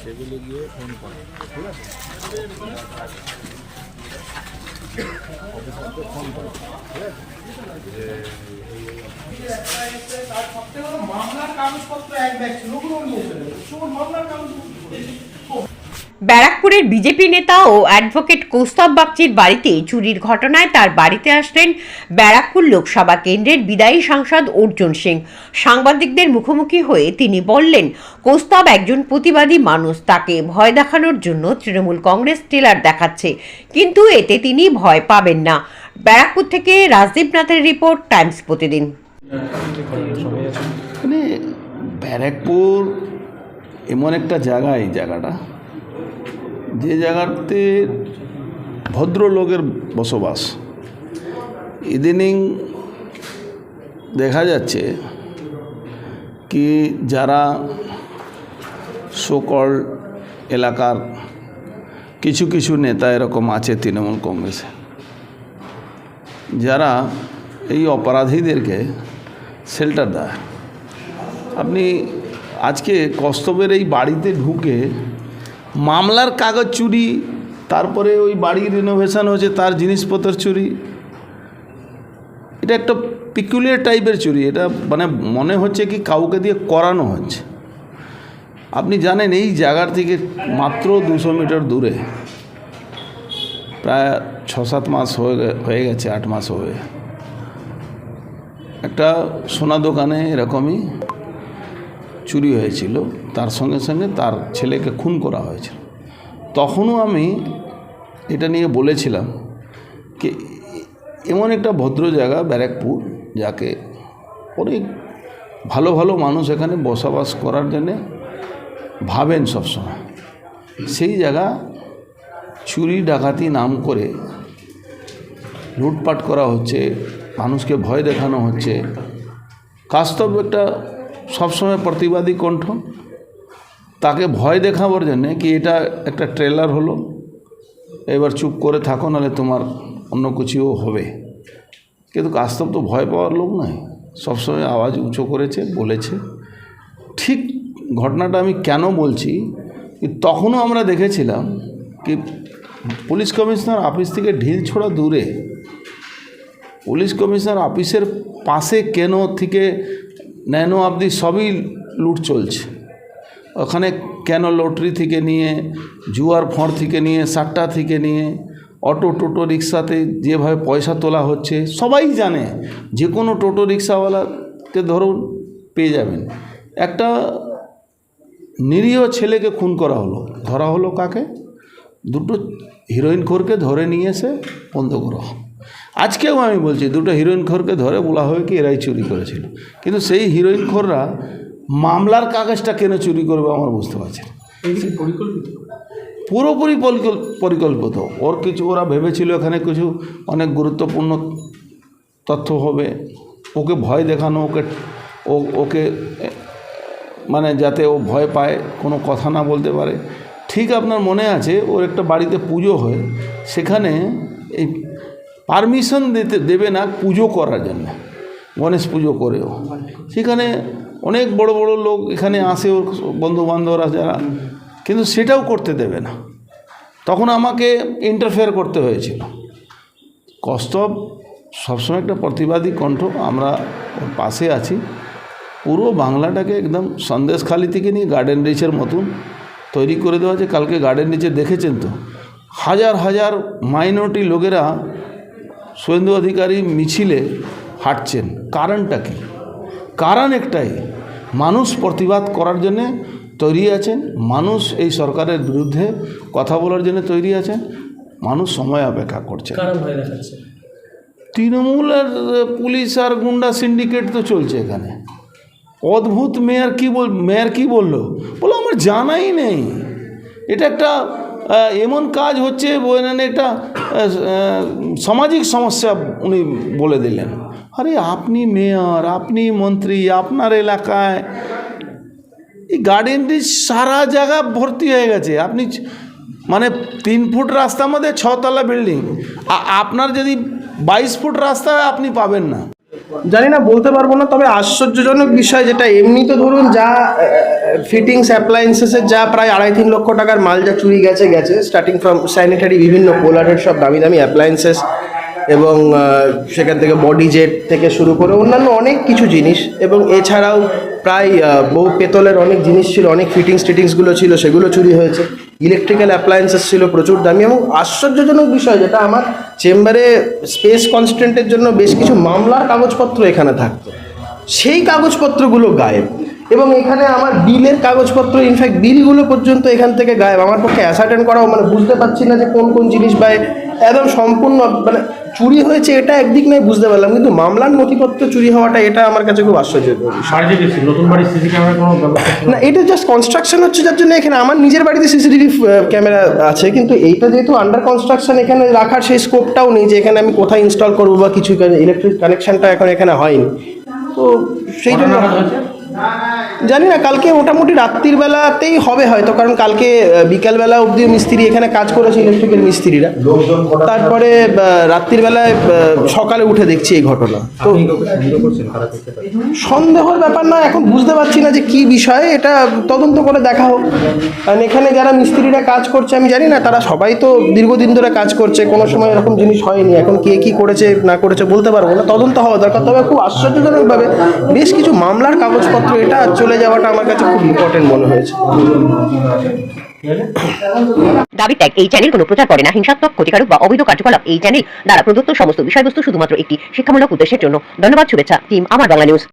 সেগুলো গিয়ে ফোন করে, ঠিক আছে? ফোন ঠিক আছে? মামলার কাগজপত্র এক ব্যাগ ছিল মামলার কাগজপত্র ব্যারাকপুরের বিজেপি নেতা ও অ্যাডভোকেট কৌস্তব বাগচির বাড়িতে চুরির ঘটনায় তার বাড়িতে আসলেন ব্যারাকপুর লোকসভা কেন্দ্রের বিদায়ী সাংসদ অর্জুন সিং। সাংবাদিকদের মুখোমুখি হয়ে তিনি বললেন, কৌস্তব একজন প্রতিবাদী মানুষ, তাকে ভয় দেখানোর জন্য তৃণমূল কংগ্রেস টেলার দেখাচ্ছে, কিন্তু এতে তিনি ভয় পাবেন না। ব্যারাকপুর থেকে রাজদীপ নাথের রিপোর্ট, টাইমস প্রতিদিন। মানে ব্যারাকপুর এমন একটা জায়গা, এই জায়গাটা যে জায়গাতে ভদ্রলোকের বসবাস। ইদানিং দেখা যাচ্ছে কি যারা সকল এলাকার কিছু কিছু নেতা এরকম আছে তৃণমূল কংগ্রেসে। যারা এই অপরাধীদেরকে শেল্টার দেয়। আপনি আজকে কস্তবের এই বাড়িতে ঢুকে মামলার কাগজ চুরি, তারপরে ওই বাড়ি রিনোভেশন হয়েছে, তার জিনিসপত্র চুরি। এটা একটা পিকুলিয়ার টাইপের চুরি। এটা মানে মনে হচ্ছে কি কাউকে দিয়ে করানো হচ্ছে। আপনি জানেন এই জায়গার থেকে মাত্র দুশো মিটার দূরে, প্রায় ছ সাত মাস হয়ে গেছে, আট মাস হয়ে। একটা সোনা দোকানে এরকমই চুরি হয়েছিল, তার সঙ্গে সঙ্গে তার ছেলেকে খুন করা হয়েছিল। তখনও আমি এটা নিয়ে বলেছিলাম কি, এমন একটা ভদ্র জায়গা, ব্যারাকপুর, যাকে অনেক ভালো ভালো মানুষ এখানে বসবাস করার জন্যে ভাবেন সবসময়। সেই জায়গা চুরি, ডাকাতি নাম করে লুটপাট করা হচ্ছে, মানুষকে ভয় দেখানো হচ্ছে। কাস্তব একটা সবসময় প্রতিবাদী কণ্ঠ। তাকে ভয় দেখাবার জন্যে কি এটা একটা ট্রেলার হলো? এবার চুপ করে থাকো, নাহলে তোমার অন্য কিছুও হবে। কিন্তু কাস্তব তো ভয় পাওয়ার লোক নয়। সবসময় আওয়াজ উঁচু করেছে, বলেছে। ঠিক ঘটনাটা আমি কেন বলছি? তখনও আমরা দেখেছিলাম কি পুলিশ কমিশনার অফিস থেকে ঢিল ছোড়া দূরে, পুলিশ কমিশনার অফিসের পাশে কেন থেকে ন্যানো অবধি সবই লুট চলছে। ওখানে কেন লটারি থেকে নিয়ে, জুয়ার ফঁড় থেকে নিয়ে, সাট্টা থেকে নিয়ে, অটো, টোটো, রিক্সাতে যেভাবে পয়সা তোলা হচ্ছে, সবাই জানে যে কোনো টোটো, রিক্সাওয়ালাকে ধরুন পেয়ে যাবেন। একটা নিরীহ ছেলেকে খুন করা হলো। ধরা হলো কাকে? দুটো হিরোইন খোরকে ধরে নিয়ে এসে বন্ধ করা। আজকেও আমি বলছি দুটো হিরোইন খোরকে ধরে বলা হবে কি এরাই চুরি করেছিল। কিন্তু সেই হিরোইন খোররা মামলার কাগজটা কেন চুরি করবে আমার বুঝতে পারছি পুরোপুরি পরিকল্পিত। ওর কিছু ওরা ভেবেছিল এখানে কিছু অনেক গুরুত্বপূর্ণ তথ্য হবে। ওকে ভয় দেখানো ওকে ও ওকে মানে যাতে ও ভয় পায় কোনো কথা না বলতে পারে। ঠিক আপনার মনে আছে ওর একটা বাড়িতে পুজো হয়। সেখানে এই পারমিশন দিতে, দেবে না, পুজো করার জন্য। গণেশ পুজো করেও। সেখানে অনেক বড় বড় লোক এখানে আসে, ওর বন্ধু বান্ধবরা যারা, কিন্তু সেটাও করতে দেবে না। তখন আমাকে ইন্টারফেয়ার করতে হয়েছিল। কস্তব সবসময় একটা প্রতিবাদী কণ্ঠ, আমরা ওর পাশে আছি। পুরো বাংলাটাকে একদম সন্দেশখালি থেকে নিয়ে গার্ডেন রিচের মতন তৈরি করে দেওয়া আছে। কালকে গার্ডেন রিচে দেখেছেন তো? হাজার হাজার মাইনরিটি লোকেরা শুভেন্দু অধিকারী মিছিলে হাঁটছেন। কারণটা কি? কারণ একটাই মানুষ প্রতিবাদ করার জন্যে তৈরি আছেন মানুষ এই সরকারের বিরুদ্ধে কথা বলার জন্য তৈরি আছেন মানুষ সময় অপেক্ষা করছে দেখাচ্ছে। তৃণমূলের পুলিশ আর গুন্ডা সিন্ডিকেট তো চলছে এখানে। অদ্ভুত মেয়র কি বল মেয়র কি বলল? বলো আমার জানাই নেই। এটা একটা এমন কাজ হচ্ছে একটা সামাজিক সমস্যা উনি বলে দিলেন। আরে আপনি মেয়র, আপনি মন্ত্রী, আপনার এলাকায় এই গার্ডেনটি সারা জায়গা ভর্তি হয়ে গেছে। আপনি মানে তিন ফুট রাস্তার মধ্যে ছতলা বিল্ডিং আপনার যদি বাইশ ফুট রাস্তা আপনি পাবেন না। জানি না, বলতে পারব না, তবে আশ্চর্যজনক বিষয় যেটা এমনি তো ধরুন যা ফিটিংস অ্যাপ্লায়েন্সেসের যা প্রায় আড়াই তিন লক্ষ টাকার মাল যা চুরি গেছে গেছে। স্টার্টিং ফ্রম স্যানিটারি বিভিন্ন পোলারের সব দামি দামি অ্যাপ্লায়েন্সেস এবং সেখান থেকে বডি জেট থেকে শুরু করে অন্যান্য অনেক কিছু জিনিস এবং এছাড়াও প্রায় বহু পেতলের অনেক জিনিস ছিল, অনেক ফিটিংস টিটিংসগুলো ছিল, সেগুলো চুরি হয়েছে। ইলেকট্রিক্যাল অ্যাপ্লায়েন্সেস ছিল প্রচুর দামি এবং আশ্চর্যজনক বিষয় যেটা, আমার চেম্বারে স্পেস কনস্ট্যান্টের জন্য বেশ কিছু মামলার কাগজপত্র এখানে থাকতো। সেই কাগজপত্রগুলো গায়েব। এবং এখানে আমার বিলের কাগজপত্র ইনফ্যাক্ট বিলগুলো পর্যন্ত এখান থেকে গায়েব। আমার পক্ষে অ্যাসার্টেন করাও মানে বুঝতে পারছি না যে কোন কোন জিনিস বা একদম সম্পূর্ণ মানে চুরি হয়েছে এটা একদিক নয় বুঝতে পারলাম। কিন্তু মামলার নথিপত্র চুরি হওয়াটা এটা আমার কাছে খুব আশ্চর্য না? এটা জাস্ট কনস্ট্রাকশন হচ্ছে যার জন্য এখানে আমার নিজের বাড়িতে সিসিটিভি ক্যামেরা আছে কিন্তু এইটা যেহেতু আন্ডার কনস্ট্রাকশন এখানে রাখার সেই স্কোপটাও নেই যে এখানে আমি কোথায় ইনস্টল করব বা কিছু ইলেকট্রিক কানেকশনটা এখন এখানে হয়নি। তো সেই জন্য জানি না কালকে মোটামুটি রাত্রির বেলাতেই হবে হয়তো কারণ কালকে বিকালবেলা অবধি মিস্ত্রি এখানে কাজ করেছে ইলেকট্রিক্যাল মিস্ত্রিরা। তারপরে রাত্রির বেলায় সকালে উঠে দেখছি এই ঘটনা। তো সন্দেহর ব্যাপার না এখন বুঝতে পারছি না যে কি বিষয় এটা তদন্ত করে দেখা হোক। কারণ এখানে যারা মিস্ত্রিরা কাজ করছে আমি জানি না তারা সবাই তো দীর্ঘদিন ধরে কাজ করছে কোনো সময় এরকম জিনিস হয়নি। এখন কে কি করেছে না করেছে বলতে পারব না তদন্ত হওয়া দরকার। তবে খুব আশ্চর্যজনকভাবে বেশ কিছু মামলার কাগজপত্র এটা চলে যাওয়াটা আমার কাছে খুব ইম্পর্টেন্ট মনে হয়েছে। দাবি ত্যাগ, এই চ্যানেল কোনো প্রচার করে না। হিংসাত্মক, ক্ষতিকারক বা অবৈধ কার্যকলাপ এই চ্যানেল দ্বারা প্রদত্ত সমস্ত বিষয়বস্তু শুধুমাত্র একটি শিক্ষামূলক উদ্দেশ্যের জন্য। ধন্যবাদ, শুভেচ্ছা টিম আমার বাংলা নিউজ